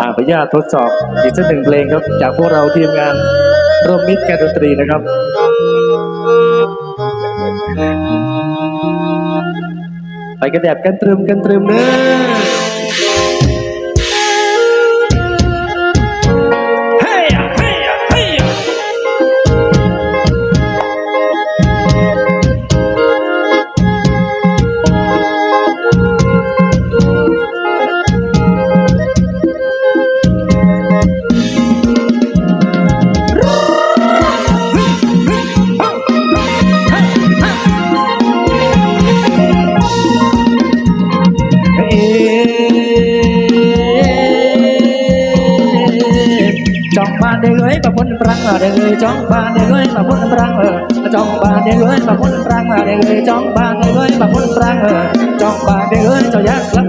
อ่าพยาทดสอบอีกสักหนึ่งเพลงครับ จากพวกเราทีมงานร่วมมิตรการดนตรีนะครับไปกระแดบกันตรึมกันตรึมเน้อ บ้านได้เลยมาพ้นปรังได้เลยจ้องบ้านได้เลยมาพ้นปรังเออจ้องบ้านได้เลยมาพ้นปรังได้เลยจ้องบ้านได้เลยมาพ้นปรังเออจ้องบ้านได้เลยเจ้ายักรัง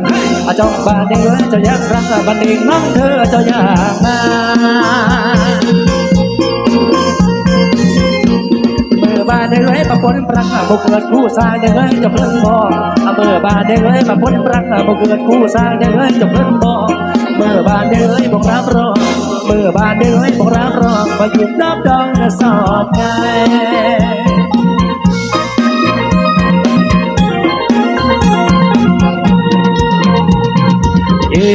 อะจ้องบ้านได้เลยเจ้ายักรังบันเองน้องเธอเจ้าอยากมาเมื่อบานได้เลยมาพ้นปรังบุกเกิดคู่สร้างได้เลยจะเพิ่นบ่เมื่อบานได้เลยมาพ้นปรังบุกเกิดคู่สร้างได้เลยจะเพิ่นบ่เมื่อบานได้เลยบอกรับรอง มื่อบานได้เลยบอกรับรองมาหยุดนับดองสอบไงเอ๊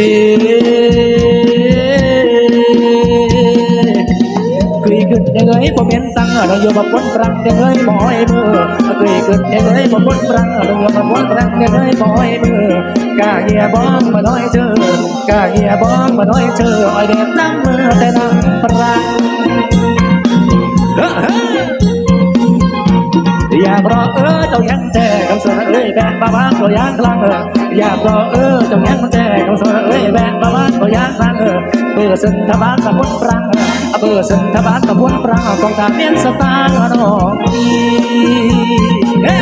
คุยขึ้นยังไงผมเห็น เราอยู่มาพ้นปรังยังไงหมอยมือคุยเกินยังไงมาพ้นปรังเราอยู่มาพ้นปรังยังไงหมอยมือกาเฮียบ้องมาน้อยเจอกาเฮียบ้องมาน้อยเจอไอเด็ดนั่งมือแต่นั่งปรังเฮ้ยอยากรอเออเจ้ายังใจ กคำสนเอ้ยแบกบาบานตัวยางคลังเอออยากรอเออเจ้ายังแจกคำสนเอ้ยแบกบาบานตัวยางคลังเออเบื่อสินทบาทกับพุ่นปรังเบอเบื่อสินทบาทกับพุ่นปรังกองทาเมียนสตางค์น้องอีเฮ้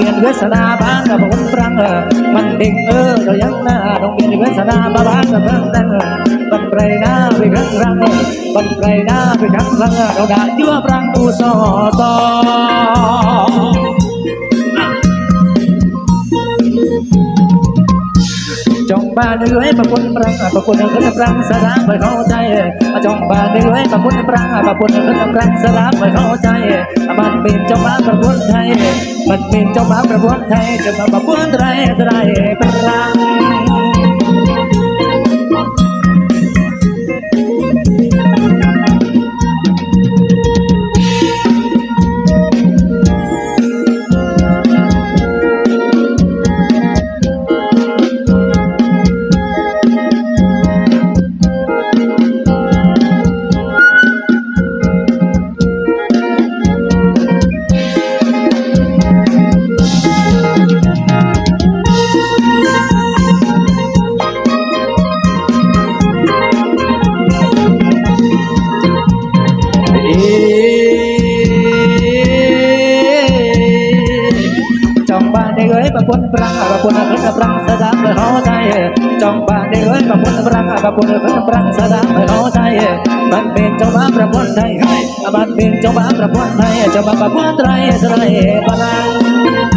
เบียนเวสนาบ้างกับผมรังเออมันดิ่งเออเจ้ายังหน้าต้องเบียนเวสนาบ้างกับเพิ่งนั่งเออมันไรหน้าไปครั้งรังเออมันไรหน้าไปครั้งรังเออเราด่ายั่วปรังตูซอซอ บานเลยประปุ่นปรังประปุ่นขึ้นปรังสลามไปเข้าใจจงบานเลยประปุ่นปรังประปุ่นขึ้นปรังสลามไปเข้าใจมันเป็นเจ้ามาประปุ่นไทยมันเป็นเจ้ามาประปุ่นไทยจะมาประปุ่นไรไรปรัง จองบ้านได้เอ้ยประปุ่นปรังประปุ่นขึ้นปรังสดาไม่เฮาใจจองบ้านได้เอ้ยประปุ่นปรังประปุ่นขึ้นปรังสดาไม่เฮาใจมันเป็นเจ้าบ้าประปุ่นไทยมันเป็นเจ้าบ้าประปุ่นไทยเจ้าบ้าประปุ่นไทยสลายปรัง